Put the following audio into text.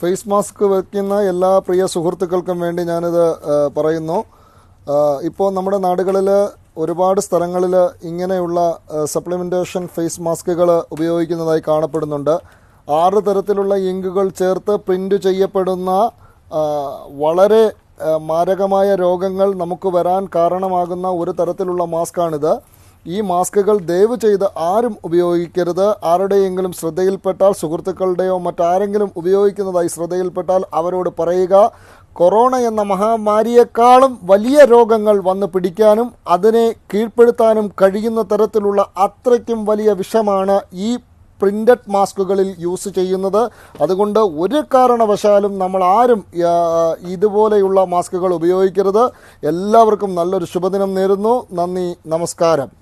Face mask വയ്ക്കുന്ന എല്ലാ പ്രിയ സുഹൃത്തുക്കൾക്കും വേണ്ടി ഞാനിത് പറയുന്നു. ഇപ്പോൾ നമ്മുടെ നാടുകളിൽ ഒരുപാട് സ്ഥലങ്ങളിൽ ഇങ്ങനെയുള്ള സപ്ലിമെന്റേഷൻ ഫേസ് മാസ്കുകൾ ഉപയോഗിക്കുന്നതായി കാണപ്പെടുന്നുണ്ട്. ആറ് തരത്തിലുള്ള ഇങ്കുകൾ ചേർത്ത് പ്രിന്റ് ചെയ്യപ്പെടുന്ന വളരെ മാരകമായ രോഗങ്ങൾ നമുക്ക് വരാൻ കാരണമാകുന്ന ഒരു തരത്തിലുള്ള മാസ്കാണിത്. ഈ മാസ്കുകൾ ദയവ് ചെയ്ത് ആരും ഉപയോഗിക്കരുത്. ആരുടെയെങ്കിലും ശ്രദ്ധയിൽപ്പെട്ടാൽ സുഹൃത്തുക്കളുടെയോ മറ്റാരെങ്കിലും ഉപയോഗിക്കുന്നതായി ശ്രദ്ധയിൽപ്പെട്ടാൽ അവരോട് പറയുക. കൊറോണ എന്ന മഹാമാരിയേക്കാളും വലിയ രോഗങ്ങൾ വന്ന് പിടിക്കാനും അതിനെ കീഴ്പ്പെടുത്താനും കഴിയുന്ന തരത്തിലുള്ള അത്രയ്ക്കും വലിയ വിഷമാണ് ഈ പ്രിന്റഡ് മാസ്കുകളിൽ യൂസ് ചെയ്യുന്നത്. അതുകൊണ്ട് ഒരു കാരണവശാലും നമ്മൾ ആരും ഇതുപോലെയുള്ള മാസ്കുകൾ ഉപയോഗിക്കരുത്. എല്ലാവർക്കും നല്ലൊരു ശുഭദിനം നേരുന്നു. നന്ദി നമസ്കാരം.